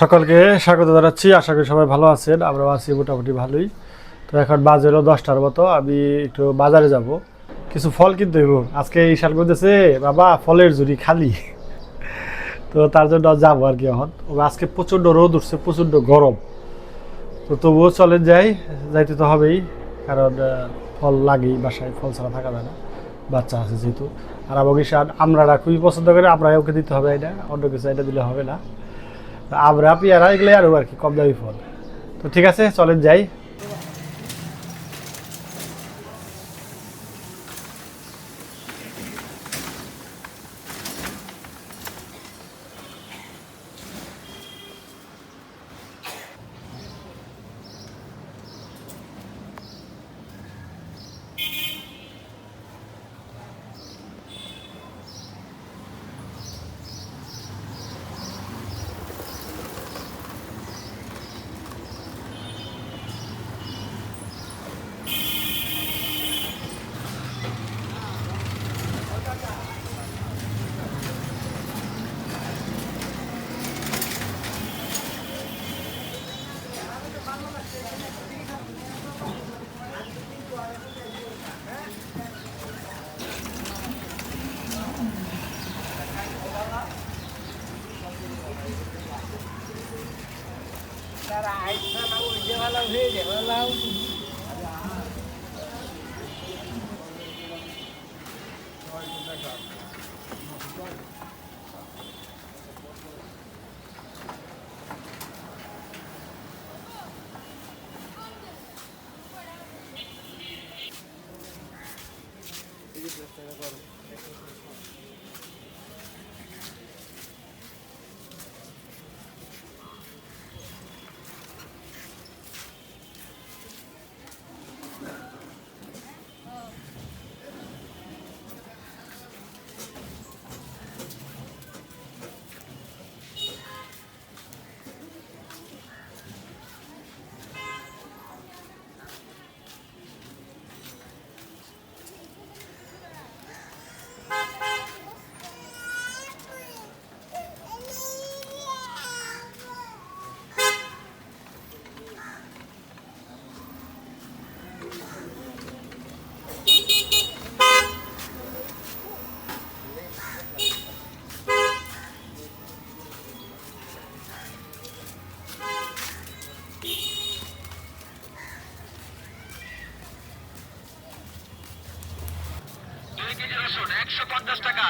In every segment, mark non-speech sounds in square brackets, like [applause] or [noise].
সকলকে স্বাগত জানাচ্ছি। আশা করি সবাই ভালো আছেন আমরা আছি মোটামুটি ভালোই। তো এখন বাজে হলো দশটার মতো, আমি একটু বাজারে যাব। কিছু ফল কিনতে হইব। আজকে সাল করতেছে বাবা, ফলের ঝুড়ি খালি। তো তার জন্য যাব আর কি এখন। আজকে প্রচণ্ড রোদ উঠছে, প্রচণ্ড গরম। তো তবুও চলে যাই, যাইতে তো হবেই, কারণ ফল লাগেই বাসায়, ফল ছাড়া থাকা যায় না। বাচ্চা আছে যেহেতু। আর আমাকে আমরারা খুবই পছন্দ করে আমরা ওকে দিতে হবে, এটা অন্য কিছু এটা দিলে হবে না। তা আমরা পেয়ারা এগুলো আরও আর কি, কম দামি ফল। তো ঠিক আছে, চলেন যাই।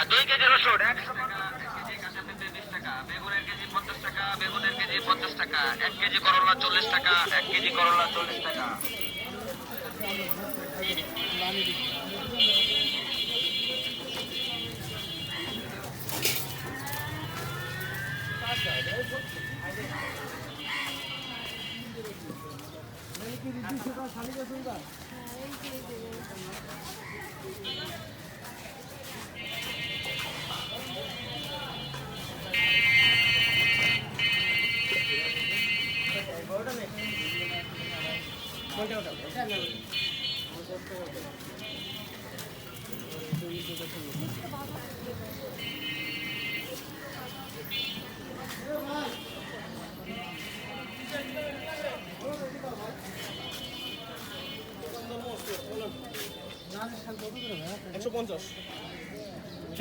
দুই কেজি রসুন একশো টাকা, বেগুনের কেজি পঞ্চাশ টাকা, বেগুনের কেজি পঞ্চাশ টাকা, এক কেজি করলা চল্লিশ টাকা, এক কেজি করলা চল্লিশ টাকা।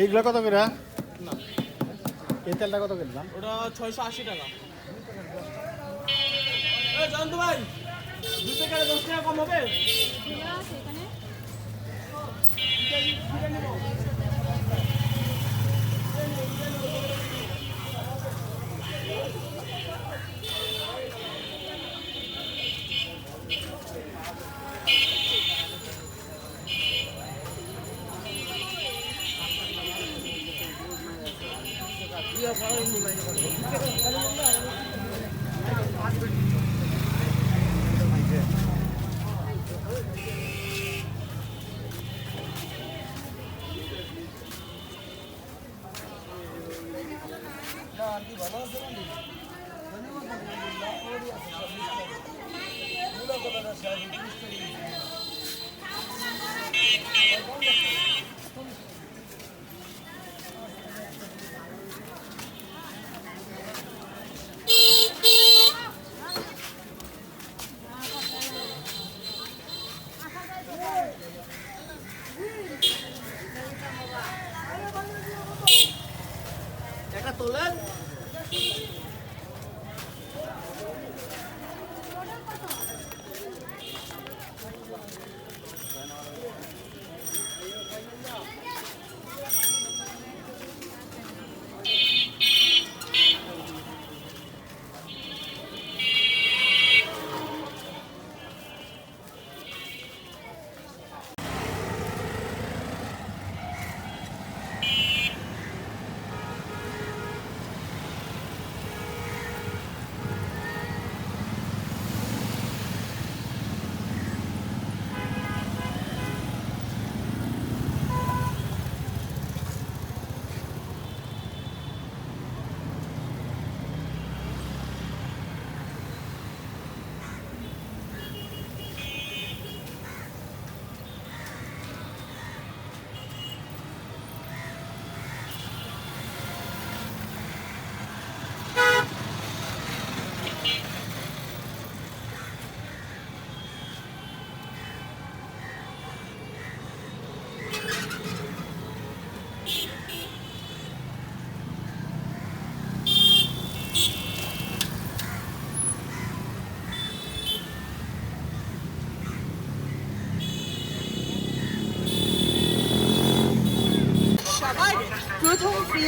এইগুলো কত করে? এই তেলটা কত করে দাম? ওটা ছয়শো আশি টাকা। জয়ন্ত ভাই থেকে দশ টাকা কম হবে?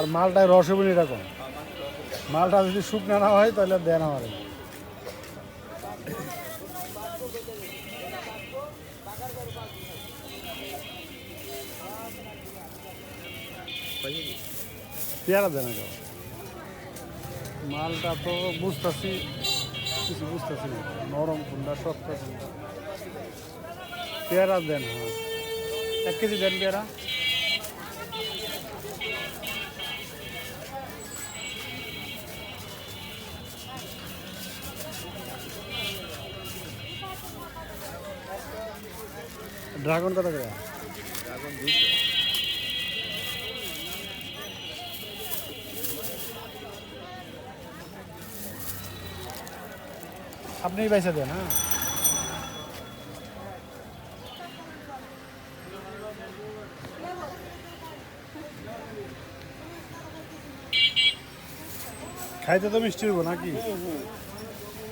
আর মালটায় না এরকম। মালটা যদি শুকনো না হয়, তাহলে দেন আমার পেয়ারা দেন মালটা তো বুঝতেছি, কিছু বুঝতেছি না। নরম কোনটা শক্ত পেয়ারা দেন এক কেজি দেন পেয়ারা। ড্রাগন কত করে? আপনি পয়সা দেন হ্যাঁ। খাইতে তো মিষ্টি হইব নাকি?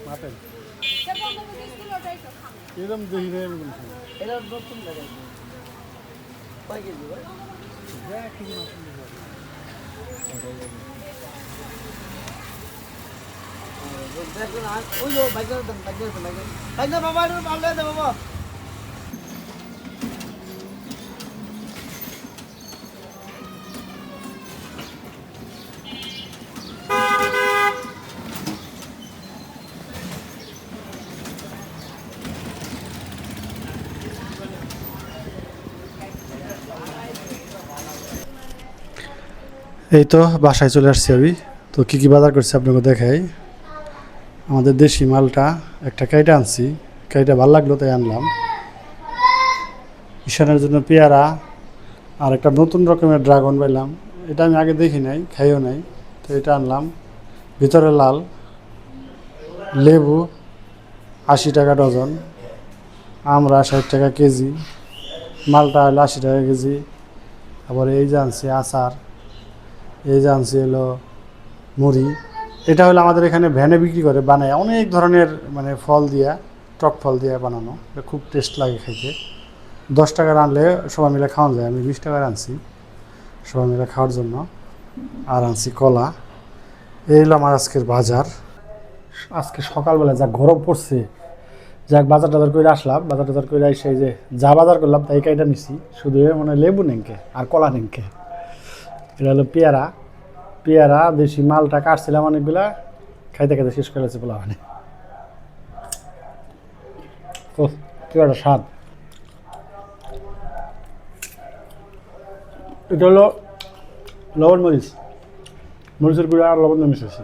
মাপেন। এরকম দেখি বলছি এটা নতুন লাগে কয় কেজি ভাই দেখুন আর ওই দাম বাইকের বাইকের বাবা এটা বাবা। এই তো, বাসায় চলে আসছি আমি। তো কী কী বাজার করছি আপনাকে দেখাই। আমাদের দেশি মালটা, একটা কাইটা আনছি। কাইটা ভালো লাগল তাই আনলাম। ঈশানের জন্য পেয়ারা আর একটা নতুন রকমের ড্রাগন পাইলাম। এটা আমি আগে দেখি নাই, খাইও নাই। তো এটা আনলাম। ভিতরে লাল, লেবু, আশি টাকা ডজন। আমরা ষাট টাকা কেজি। মালটা হলো আশি টাকা কেজি। তারপরে এই যে আনছি আচার। এই যে আনছি হলো মুড়ি। এটা হলো আমাদের এখানে ভ্যানে বিক্রি করে, বানায়। অনেক ধরনের মানে ফল দিয়া, টক ফল দিয়ে বানানো। খুব টেস্ট লাগে খাইতে দশ টাকার আনলে সবাই মিলে খাওয়া যায়। আমি বিশ টাকার আনছি সবাই মিলে খাওয়ার জন্য। আর আনছি কলা। এই হলো আমার আজকের বাজার। আজকে সকালবেলা যা গরম পড়ছে, যাক বাজার টাজার করে আসলাম। বাজার টাজার করে এই যে যা বাজার করলাম, তাই কাইটা নিছি। শুধু মানে লেবু নেংকে আর কলা নেংকে। এটা হলো পেয়ারা। পেয়ারা, দেশি মালটা কাটছিলাম অনেকগুলা, খাইতে খাইতে শেষ করে আছে বলা মানে ও পেয়ারা স্বাদ। এটা হলো লবণ মরিচ। মরিচের গুঁড়া আর লবণ মিশাইছি।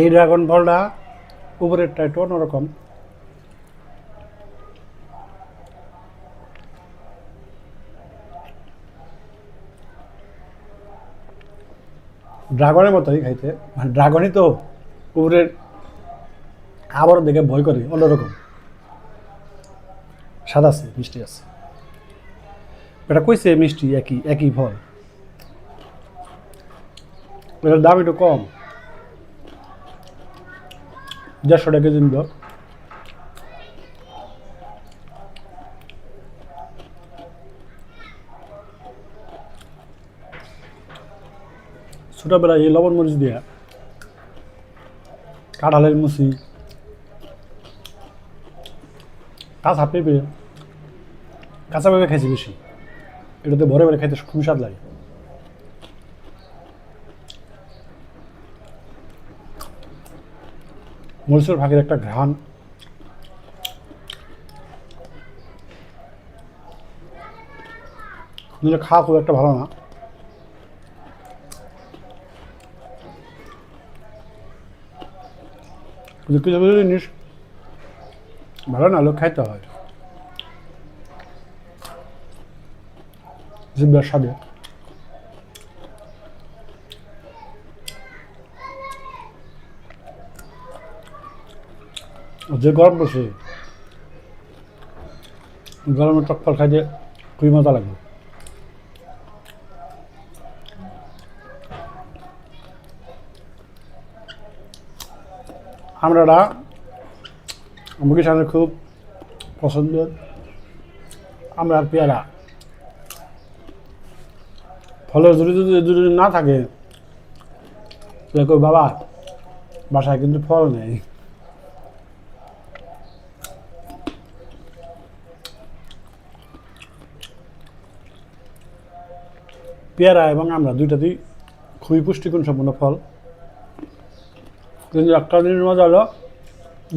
এই ড্রাগন ফলটা উপরেরটা একটু অন্যরকম। ড্রাগনের মতোই খাইতে মানে ড্রাগনই তো উপরের আবার দেখে ভয় করে, অন্যরকম। সাদা আছে, মিষ্টি আছে। এটা কইছে মিষ্টি একই একই ফল। এটার দাম একটু কম। দেড়শো টাকা কেজি নিল ছোটোবেলায় এই লবণ মরিচ দিয়া কাঁঠালের মুসি, কাঁচা পেঁপে কাঁচা পেঁপে খাইছি বেশি। এটাতে ভরে ভরে খাইতে খুবই স্বাদ লাগে। মরিচের ভাগের একটা ঘ্রাণ। খাওয়া খুব একটা ভালো না। কিছু কিছু জিনিস ভালো না লোক খাইতে হয়। জিব্বার স্বাদে। যে গরম পড়ছে গরমে টক ফল খাইতে খুবই মজা লাগবে আমরাটা আমাকে সামনে খুব পছন্দ আমরা আর পেয়ারা। ফলের যদি যদি না থাকে, তাহলে বাবা? বাসায় কিন্তু ফল নেই। পেয়ারা এবং আমরা দুইটাতেই খুবই পুষ্টিগুণ সম্পন্ন ফল। কিন্তু একটা জিনিস মজা হলো,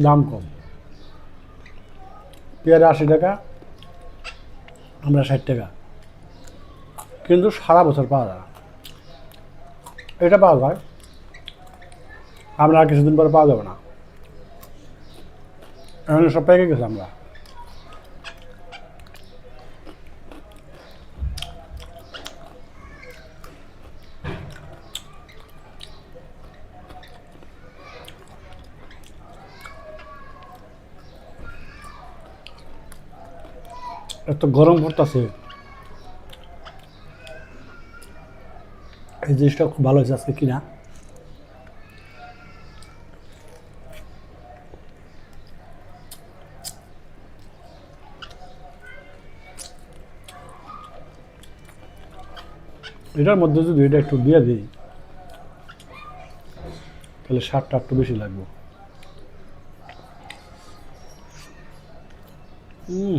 দাম কম। পেয়ারা আশি টাকা, আমরা ষাট টাকা। কিন্তু সারা বছর পাওয়া যায়। এটা পাওয়া যায়, আমরা কিছুদিন পরে পাওয়া যাবে না। এখন সব পেকে গেছে আমরা। এত গরম পড়তেছে। এই জিনিসটা খুব ভালো হয়েছে আজকে কিনা। এটার মধ্যে যদি এটা একটু দিয়ে দিই, তাহলে সারটা একটু বেশি লাগবে। হুম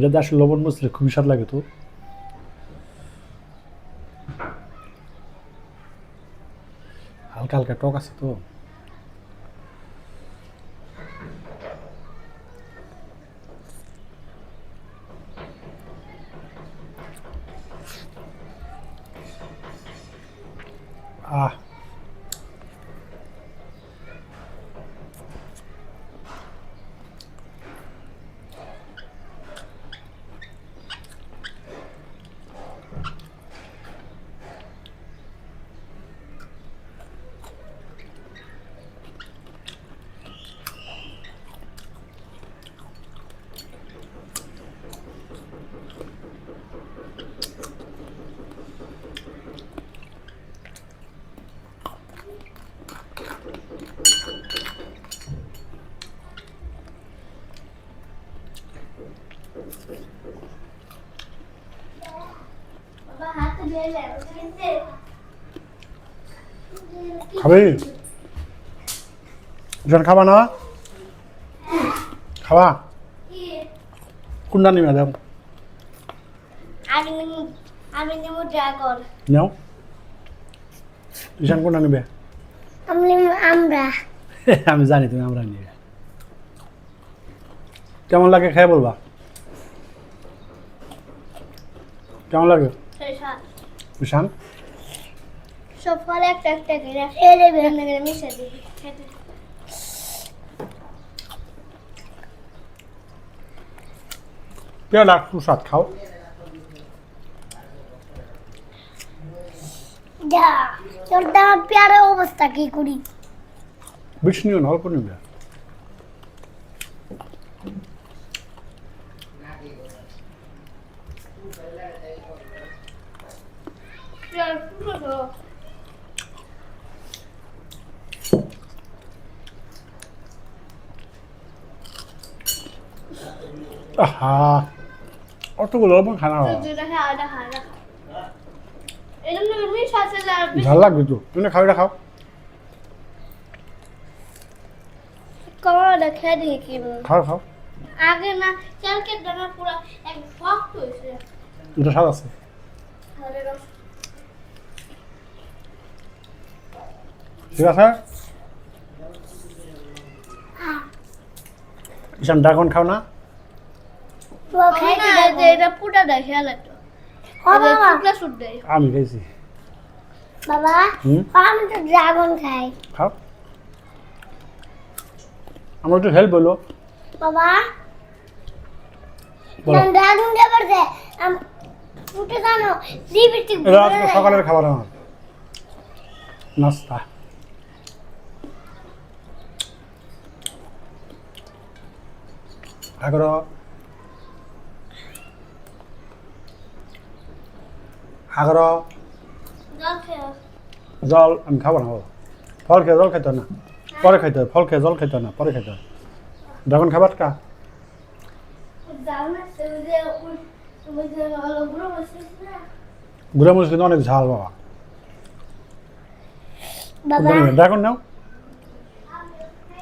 এটাতে আসলে লবণ মশলে খুবই স্বাদ লাগে তো। হালকা হালকা টক আছে তো আহ খাবে? জন খাবা না? খাবা? কোনটা নিবে দাও? আমি আমি নেব ড্রাগন নাও। ঈশান কোনটা নিবে? আমি [laughs] আমরা আমি জানি তুমি আমরা নিবে। কেমন লাগে খেয়ে বলবা? কেমন লাগে? ঈশান সব ফলে একটা একটা করে ফেলে বের করে মিশে দিবি পেয়ারা একটু স্বাদ খাও যা তোর দাম পেয়ারা অবস্থা কি করি না অল্প নিবে আহা অতগুলো লবণ খানা ঝাল লাগবে তো তুমি খাও এটা খাও খাও খাও আগে না চালকে দানা পুরো এক শক্ত হয়েছে এটা স্বাদ আছে তাহলে রস ঠিক আছে ঈশান ড্রাগন খাও না। আমি খাইছি বাবা আমি তো ড্রাগন খাই। খাও। আমার একটু হেল্প বলো। বাবা। ড্রাগন খাবার দে ফুটে জানো লিপস্টিক এটা আজকে সকালের খাবার আমার। নাস্তা। আগর আগর জল আমি খাব না বাবা। ফল খেয়ে জল খাইতে হয় না? পরে খাইতে হয় ফল খেয়ে জল খাইতে হয় না? পরে খাইতে হয়। ড্রাগন খাবার কা? গুড়া মরিচ কিন্তু অনেক ঝাল বাবা। বাবা। ড্রাগন নাও।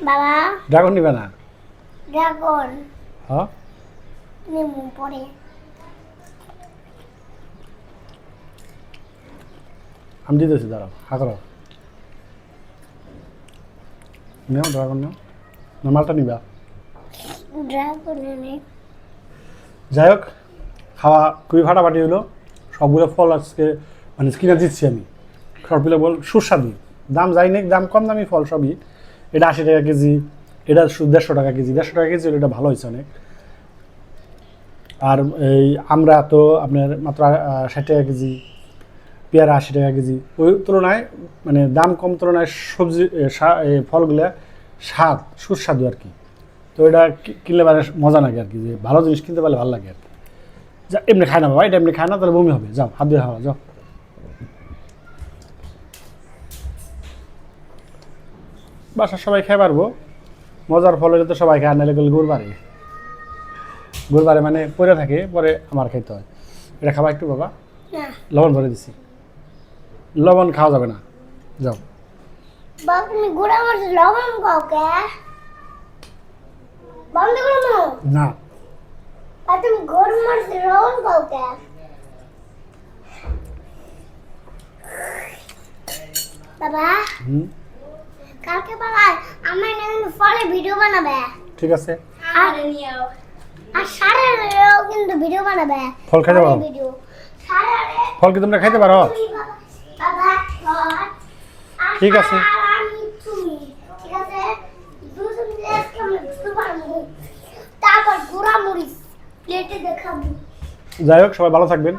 বাবা। ড্রাগন নিবে না। ড্রাগন। হ্যাঁ? পরে। আমি দিতেছি দাঁড়াও হা করো। নেও ড্রাগন নেও। না মালটা নিবা। যাই হোক খাওয়া খুবই ফাটাফাটি হলো। সবগুলো ফল আজকে মানে কিনে দিচ্ছি আমি। সবগুলো বল সুস্বাদু। দাম যাই নাকি দাম কম দামি ফল সবই। এটা আশি টাকা কেজি। এটা দেড়শো টাকা কেজি। দেড়শো টাকা কেজি এটা ভালো হয়েছে অনেক। আর এই আমরা তো আপনার মাত্র ষাট টাকা কেজি, পেয়ারা আশি টাকা কেজি। ওই তুলনায় মানে দাম কম তুলনায় সবজি ফলগুলা স্বাদ, সুস্বাদু আর কি। তো এটা কিনলে পারে মজা লাগে আর কি, যে ভালো জিনিস কিনতে পারলে ভালো লাগে আর কি। যা, এমনি খায় না বাবা, এটা এমনি খায় না, তাহলে বমি হবে। যাও, হাত দিয়ে খাওয়া, যাও। বাসার সবাই খেয়ে পারব। মজার ফলে তো সবাই খায় নাহলে গেলে গুড় বাড়ে গুড় বাড়ে মানে পরে থাকে পরে আমার খাইতে হয়। এটা খাবা একটু বাবা? লবণ ভরে দিছি। লবণ খাওয়া যাবে না। যাও। না। বাবা। কালকে বাবা আমার কিন্তু ফলে ভিডিও বানাবে। ঠিক আছে। আর নিও আর সারেও কিন্তু ভিডিও বানাবে। ফল খেতে পারো? ভিডিও সারে ফল কি তোমরা খাইতে পারো? ঠিক আছে। সারা ঠিক আছে? দুজন আজকে আমরা ভিডিও বানাবো। তারপর গুড়া মরিচ প্লেটে দেখাবো। যাই হোক সবাই ভালো থাকবেন।